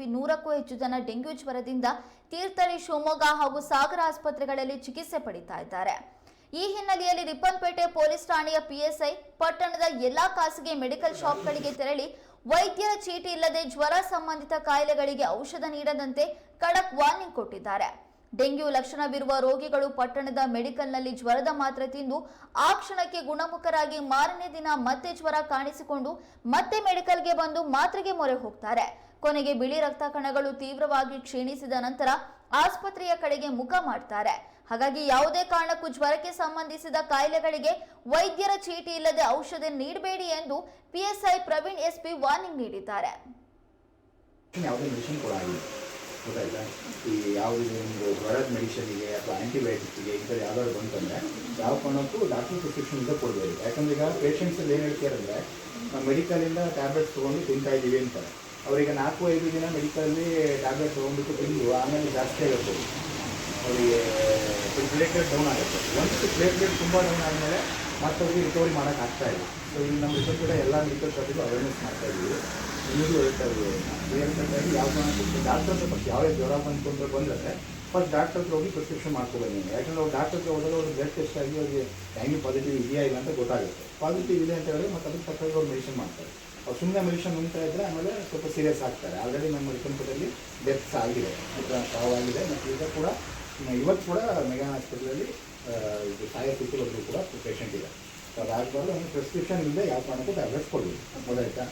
ತಪ್ಪಿ ನೂರಕ್ಕೂ ಹೆಚ್ಚು ಜನ ಡೆಂಗ್ಯೂ ಜ್ವರದಿಂದ ತೀರ್ಥಹಳ್ಳಿ ಶಿವಮೊಗ್ಗ ಹಾಗೂ ಸಾಗರ ಆಸ್ಪತ್ರೆಗಳಲ್ಲಿ ಚಿಕಿತ್ಸೆ ಪಡಿತಾ ಇದ್ದಾರೆ. ಈ ಹಿನ್ನೆಲೆಯಲ್ಲಿ ರಿಪ್ಪನ್ಪೇಟೆ ಪೊಲೀಸ್ ಠಾಣೆಯ ಪಿಎಸ್ಐ ಪಟ್ಟಣದ ಎಲ್ಲಾ ಖಾಸಗಿ ಮೆಡಿಕಲ್ ಶಾಪ್ಗಳಿಗೆ ತೆರಳಿ ವೈದ್ಯರ ಚೀಟಿ ಇಲ್ಲದೆ ಜ್ವರ ಸಂಬಂಧಿತ ಕಾಯಿಲೆಗಳಿಗೆ ಔಷಧ ನೀಡದಂತೆ ಖಡಕ್ ವಾರ್ನಿಂಗ್ ಕೊಟ್ಟಿದ್ದಾರೆ. ಡೆಂಗ್ಯೂ ಲಕ್ಷಣವಿರುವ ರೋಗಿಗಳು ಪಟ್ಟಣದ ಮೆಡಿಕಲ್ನಲ್ಲಿ ಜ್ವರದ ಮಾತ್ರ ತಿಂದು ಆ ಕ್ಷಣಕ್ಕೆ ಗುಣಮುಖರಾಗಿ ಮಾರನೇ ದಿನ ಮತ್ತೆ ಜ್ವರ ಕಾಣಿಸಿಕೊಂಡು ಮತ್ತೆ ಮೆಡಿಕಲ್ಗೆ ಬಂದು ಮಾತ್ರೆಗೆ ಮೊರೆ ಹೋಗ್ತಾರೆ. ಕೊನೆಗೆ ಬಿಳಿ ರಕ್ತ ಕಣಗಳು ತೀವ್ರವಾಗಿ ಕ್ಷೀಣಿಸಿದ ನಂತರ ಆಸ್ಪತ್ರೆಯ ಕಡೆಗೆ ಮುಖ ಮಾಡ್ತಾರೆ. ಹಾಗಾಗಿ ಯಾವುದೇ ಕಾರಣಕ್ಕೂ ಜ್ವರಕ್ಕೆ ಸಂಬಂಧಿಸಿದ ಕಾಯಿಲೆಗಳಿಗೆ ವೈದ್ಯರ ಚೀಟಿ ಇಲ್ಲದೆ ಔಷಧಿ ನೀಡಬೇಡಿ ಎಂದು ಪಿಎಸ್ಐ ಪ್ರವೀಣ್ ಎಸ್ಪಿ ವಾರ್ನಿಂಗ್ ನೀಡಿದ್ದಾರೆ. ಗೊತ್ತಾಯ್ತಾ? ಈ ಯಾವುದೇ ನಿಮಗೆ ಜ್ವರದ ಮೆಡಿಷನಿಗೆ ಅಥವಾ ಆ್ಯಂಟಿಬಯೋಟಿಕ್ಗೆ ಈ ಥರ ಯಾವ್ದಾದ್ರು ಬಂತಂದರೆ ಯಾವ ಕಾರಣಕ್ಕೂ ಡಾಕ್ಟರ್ ಪ್ರಿಸ್ಕ್ರಿಪ್ಷನ್ ಇಂದ ಕೊಡಬೇಕು ಯಾಕಂದ್ರೆ ಈಗ ಪೇಷಂಟ್ಸಲ್ಲಿ ಏನು ಹೇಳ್ತಾರಂದ್ರೆ ನಾವು ಮೆಡಿಕಲಿಂದ ಟ್ಯಾಬ್ಲೆಟ್ಸ್ ತೊಗೊಂಡು ತಿಂತಾ ಇದ್ದೀವಿ ಅಂತಾರೆ. ಅವರಿಗೆ ನಾಲ್ಕು ಐದು ದಿನ ಮೆಡಿಕಲಲ್ಲಿ ಟ್ಯಾಬ್ಲೆಟ್ ತೊಗೊಂಡ್ಬಿಟ್ಟು ಬಂದು ಆಮೇಲೆ ಜಾಸ್ತಿ ಆಗುತ್ತೆ. ಅವರಿಗೆ ಪ್ಲೇಟ್ಲೆಟ್ ಡೌನ್ ಆಗುತ್ತೆ. ಒಂದು ಪ್ಲೇಟ್ಲೆಟ್ ತುಂಬ ಡೌನ್ ಆದಮೇಲೆ ಮತ್ತೆ ಅವ್ರಿಗೆ ರಿಕವರಿ ಮಾಡೋಕೆ ಆಗ್ತಾ ಇಲ್ಲ. ಸೊ ಈಗ ನಮ್ಮ ರಿಸರ್ಚ್ ಕೂಡ ಎಲ್ಲ ಮೆಡಿಕಲ್ ಶಾಪಿಗೂ ಅವೇರ್ನೆಸ್ ಮಾಡ್ತಾ ಇದ್ದೀವಿ. ಇನ್ನೂ ಹೇಳ್ತಾ ಇದ್ದೀವಿ. ಯಾವ ಡಾಕ್ಟರ್ ಹತ್ರ ಫಸ್ಟ್ ಯಾವುದೇ ಜ್ವರ ಬಂದ್ಕೊಂಡ್ರೆ ಬಂದರೆ ಫಸ್ಟ್ ಡಾಕ್ಟರ್ ಹೋಗಿ ಪ್ರಿಸ್ಕ್ರಿಪ್ಷನ್ ಮಾಡ್ಕೊಬನ್ನಿ ಯಾಕಂದ್ರೆ ಅವ್ರು ಡಾಕ್ಟರ್ ಹತ್ರ ಹೋದಾಗ ಅವ್ರು ಬ್ಲಡ್ ಟೆಸ್ಟ್ ಆಗಿ ಅವ್ರಿಗೆ ಹೆಂಗೆ ಪಾಸಿಟಿವ್ ಇದೆಯಾ ಇಲ್ಲ ಅಂತ ಗೊತ್ತಾಗುತ್ತೆ. ಪಾಸಿಟಿವ್ ಇದೆ ಅಂತ ಹೇಳಿದ್ರೆ ಮತ್ತೆ ಅದಕ್ಕೆ ತಕ್ಕ ಅವ್ರು ಮೆಡಿಸಿನ್ ಮಾಡ್ತಾರೆ. ಅವ್ರು ಸುಮ್ಮನೆ ಮೆಡಿಷನ್ ನುಂಗ್ತಾ ಇದ್ದರೆ ಆಮೇಲೆ ಸ್ವಲ್ಪ ಸೀರಿಯಸ್ ಆಗ್ತಾರೆ. ಆಲ್ರೆಡಿ ನಮ್ಮ ರಿಕನ್ಪುಟಲ್ಲಿ ಡೆತ್ಸ್ ಆಗಿದೆ. ಸಾವಾಗಿದೆ ಮತ್ತು ಈಗ ಕೂಡ ಇವತ್ತು ಕೂಡ ಮೆಗಾ ಹಾಸ್ಪಿಟಲಲ್ಲಿ ಇದು ಸಾಯೋ ಸ್ಥಿತಿವರೆಗೂ ಕೂಡ ಪೇಷಂಟ್ ಇದೆ. ಸೊ ಅದಾಗಬಾರ್ದು ಒಂದು ಪ್ರಿಸ್ಕ್ರಿಪ್ಷನ್ ಇಲ್ಲದೆ ಯಾವ ಕಾರಣಕ್ಕೂ ಟ್ಯಾಬ್ಲೆಟ್ಸ್ ಕೊಡಬೇಕು. ಗೊತ್ತಾಯ್ತಾ?